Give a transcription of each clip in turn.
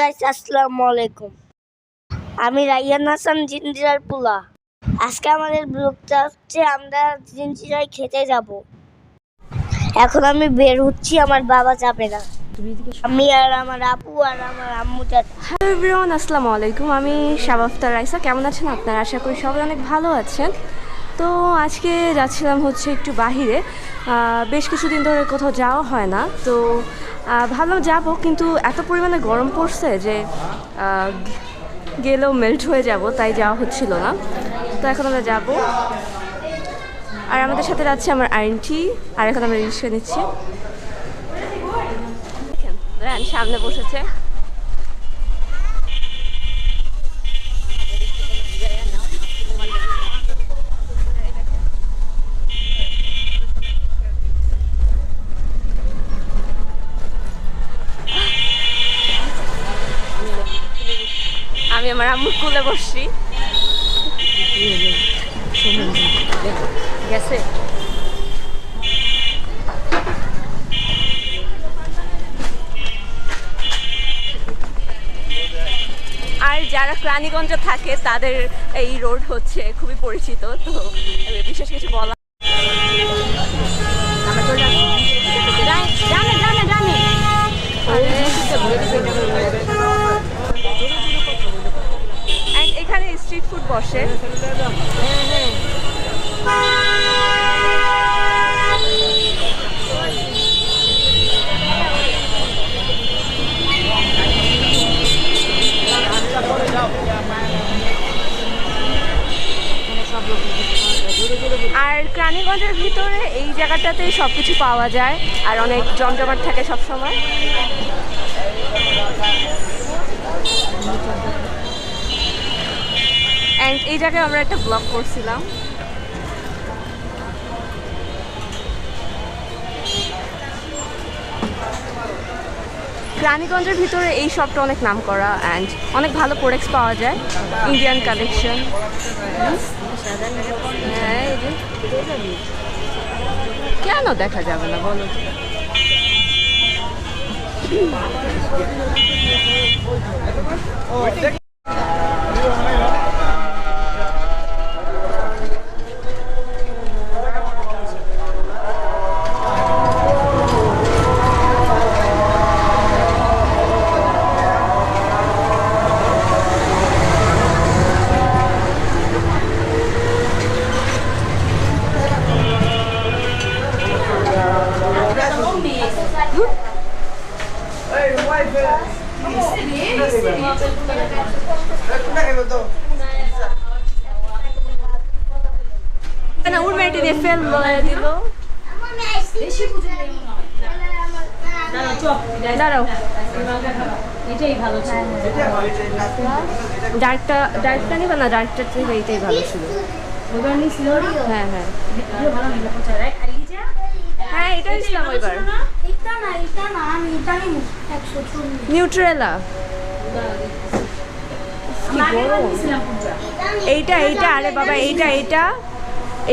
Guys আসসালামু আলাইকুম। আমি রাইয়ান হাসান জিঞ্জিরার পোলা। আজকে আমাদের ব্লগটা হচ্ছে, আমরা জিঞ্জিরায় খেতে যাব। এখন আমি বের হচ্ছি, আমার বাবা যাবে না। আমি আর আমার আপু আর আমার আম্মু হ্যালো এভরিওয়ান আসসালামু আলাইকুম। আমি শাবাফতার রাইসা। কেমন আছেন আপনারা? আশা করি সবাই অনেক ভালো আছেন। তো আজকে যাচ্ছিলাম হচ্ছে একটু বাহিরে। বেশ কিছুদিন ধরে কোথাও যাওয়া হয় না। তো ভাবলাম যাব, কিন্তু এত পরিমাণে গরম পড়ছে যে গেলেও মেল্ট হয়ে যাব, তাই যাওয়া হচ্ছিল না। তো এখন আমরা যাব। আর আমাদের সাথে যাচ্ছে আমার আইনটি আর এখন আমরা রিক্সা নিচ্ছি। সামনে বসেছে। আমার আম্মুর কোলে বসছি। গেছে? আর যারা ক্রানীগঞ্জে থাকে, তাদের এই রোড হচ্ছে খুবই পরিচিত, তো বিশেষ কিছু বলা আমরা চলে আসি। জানে জানে জানে And এখানে স্ট্রিট ফুড বসে। আর ক্রানীগঞ্জের ভিতরে এই জায়গাটাতেই সব কিছু পাওয়া যায়, আর অনেক জমজমাট থাকে সব অ্যান্ড এই জায়গায় আমরা একটা ব্লগ করছিলাম। রানীগঞ্জের ভিতরে এই শপটা অনেক নাম করা অ্যান্ড অনেক ভালো প্রোডাক্টস পাওয়া যায়। ইন্ডিয়ান কালেকশন হ্যাঁ এই যে। কেন দেখা যাবে না, বলো। না উর মেয়েটি দিয়ে ফেল দিল। দাঁড়াও এটাই ভালো ছিল। ডার্কটা ডার্কটা নিবা না ডার্কটা থেকে এইটাই ভালো ছিল। হ্যাঁ হ্যাঁ। হ্যাঁ এটা ইসলাম ওইবার এটা না এটা না আমি এটা নিব একশো চল্লিশ। নিউট্রেলা। নিছিলাম এইটা এইটা আরে বাবা এইটা এইটা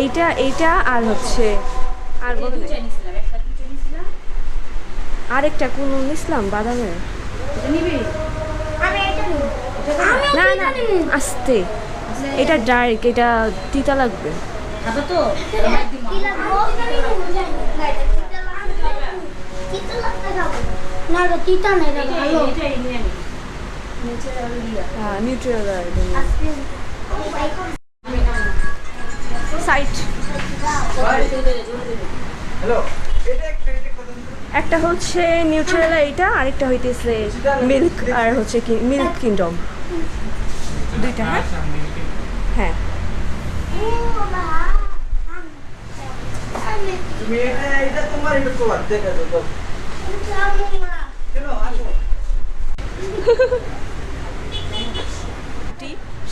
এইটা এইটা আর হচ্ছে আর নিছিলাম আরেকটা কোন ইসলাম বাদামের এটা নিবি? আমি এটা নিব। না না। আস্তে। এটা ডার্ক এটা তিতা লাগবে। খাব না তিতা না এটা ভালো এটাই নিয়ে আমি নিচে আলু দিয়া হ্যাঁ নিউট্রেলা সাইট একটা হচ্ছে নিউট্রেলা এইটা আরেকটা হইতেছে মিল্ক আর হচ্ছে কি মিল্ক কিংডম দুইটা হ্যাঁ? হ্যাঁ। তুমি এটা এটা তোমার এটা তোমার দেখে দাও কেন আসো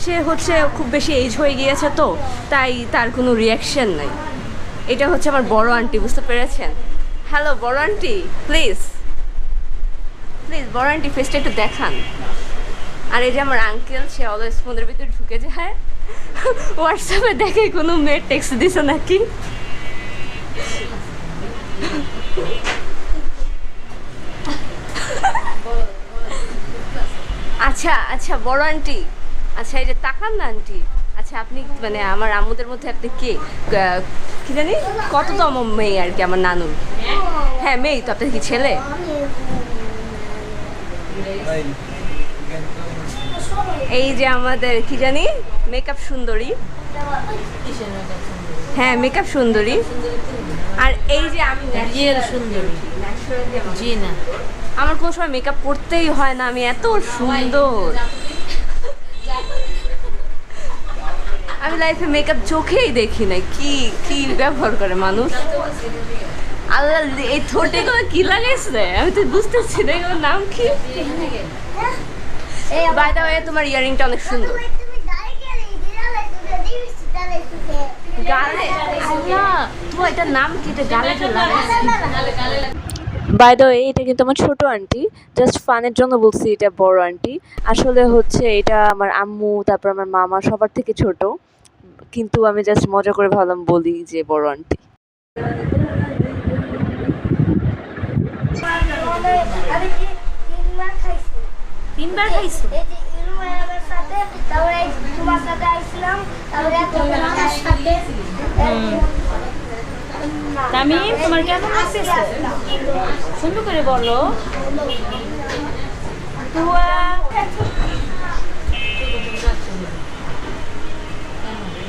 সে হচ্ছে খুব বেশি এজ হয়ে গিয়েছে তো, তাই তার কোনো রিয়াকশন নাই। এটা হচ্ছে আমার বড় আন্টি বুঝতে পেরেছেন? হ্যালো বড় আন্টি প্লিজ প্লিজ বড় আন্টি ফেসটা একটু দেখান। আর এই যে আমার আঙ্কেল সে অলওয়েজ ফোনের ভিতরে ঢুকে যায়। হোয়াটসঅ্যাপে দেখে কোনো মেয়ের টেক্সট দিছে নাকি? আচ্ছা আচ্ছা বড় আন্টি আচ্ছা এই যে তাকান না আন্টি। আচ্ছা আপনি মানে আমার আম্মুদের মধ্যে আপনি কে? কি জানি? কততম মেয়ে আর কি আমার নানুর? হ্যাঁ মেয়ে তো আপনার কি ছেলে? এই যে আমাদের কি জানি? মেকআপ সুন্দরী। হ্যাঁ মেকআপ সুন্দরী। আর এই যে আমি রিয়েল সুন্দরী। জি না। আমার কোনো সময় মেকআপ করতেই হয় না আমি এত সুন্দর। আমি লাইফে মেকআপ চোখেই দেখি না কি কি ব্যবহার করে মানুষ? আল্লাহ এই ঠোঁটে করে কি লাগাইছে? আমি তো বুঝতেছি না এগুলোর নাম কি? বাই দা ওয়ে তোমার ইয়ারিংটা অনেক সুন্দর। গালে আল্লাহ তোমার নাম কি? এটা গালে লাগাইছে বাই দ্য ওয়ে এটা কিন্তু আমার ছোট আন্টি জাস্ট ফানের জন্য বলছি এটা বড় আন্টি আসলে হচ্ছে এটা আমার আম্মু তারপর আমার মামা সবার থেকে ছোট। কিন্তু আমি জাস্ট মজা করে ভাবলাম বলি যে বড় আন্টি তিনবার খাইছো। তামিম তোমার কেমন লাগতেছে? সুন্দর করে বলো। তুয়া তো আগে খাই এখন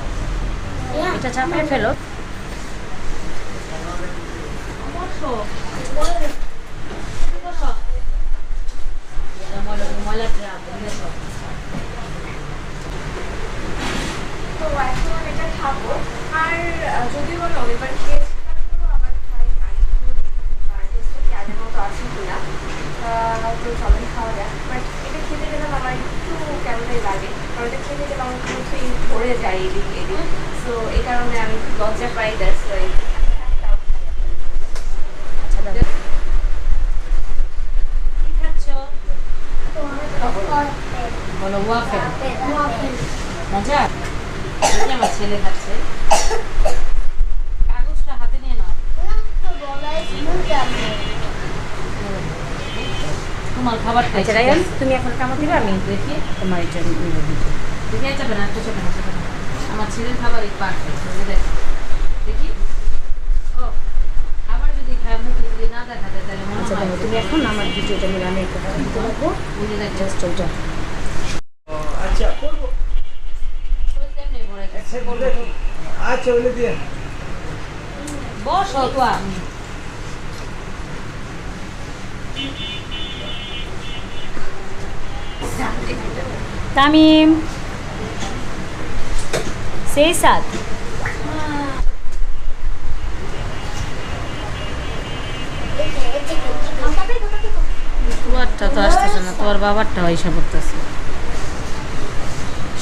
এটা চাপায় ফেলো। তো এখন এটা খাব। আর যদিও আমি অনেকবার খেয়েছি আবার খাই আর টেস্টটা কি আগের মতো আছে কিনা। তো সবাই খাওয়া যাক বাট এটা খেতে গেলাম আমার কেমনই লাগে। কারণ খেতে গেলে আমার মুখেই ভরে যায় এদিক এদিক। সো এই কারণে আমি লজ্জা পাই দ্যাটস আচ্ছা ওয়াফেল। মজা? আমার ছেলে খাচ্ছে। খাবারটা আচ্ছা রায়ান তুমি এখন কামড় দিবে? আমি দেখি তোমার এটা নিয়ে দিচ্ছি। দেখি না একটা চাপে না আমার ছেলের খাবার এই পারফেক্ট দেখ। দেখি? ও আবার যদি খায় মুখে যদি না দেখা যায় তাহলে মনে হয় তুমি এখন আমার ভিডিওটা নিয়ে আমি একটা যে দেখ। জাস্ট ওইটা আচ্ছা করব। আচ্ছা বলে দিয়ে। বস। তামিম। সেই তোমারটা তো আসতেছে না, তোমার বাবারটাও এসে পড়তেছে।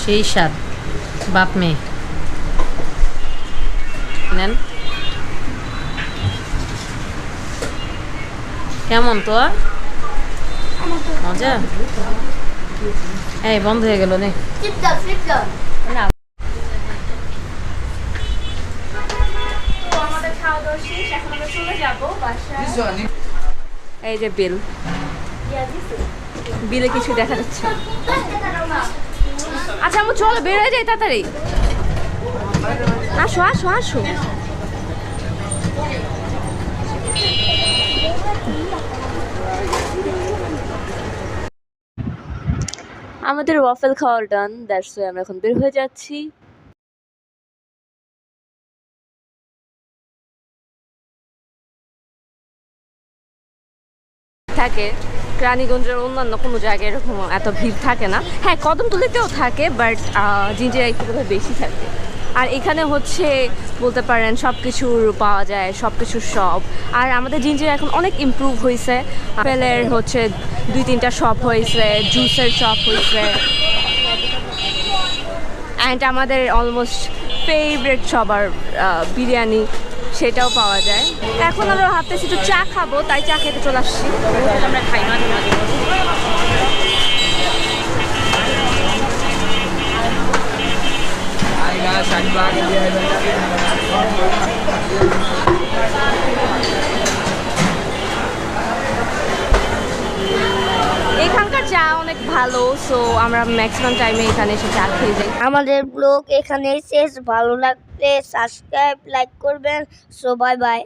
সেই সাত বাপ মেয়ে। নেন। কেমন তো মজা? এই বন্ধ হয়ে গেল নে না এই যে বিল বিলে কিছু দেখা যাচ্ছে। আচ্ছা আমি চলো বের হয়ে যাই তাড়াতাড়ি আসো আসো আসো আমাদের ওয়াফেল খাওয়ার ডান দ্যাটস ওয়াই আমরা এখন বের হয়ে যাচ্ছি। থাকে, রানীগঞ্জের অন্যান্য কোনো জায়গায় এরকম এত ভিড় থাকে না। হ্যাঁ কদম তুলিতেও থাকে বাট জিঞ্জিরা একটু বেশি থাকে। আর এখানে হচ্ছে বলতে পারেন সব কিছুর পাওয়া যায় সব কিছুর সব আর আমাদের জিঞ্জিরা এখন অনেক ইমপ্রুভ হয়েছে আপেলের হচ্ছে দুই তিনটা শপ হয়েছে জুসের শপ হয়েছে অ্যান্ড আমাদের অলমোস্ট ফেভারেট সবার বিরিয়ানি, সেটাও পাওয়া যায়। এখন আমরা ভাবতেছি একটু চা খাব, তাই চা খেতে চলে আসছি। আমরা খাই মাঝে এখানকার চা অনেক ভালো সো আমরা ম্যাক্সিমাম টাইমে এখানে এসে চা খেয়ে যাই। আমাদের ব্লগ এখানে শেষ। ভালো লাগলে সাবস্ক্রাইব লাইক করবেন। So bye bye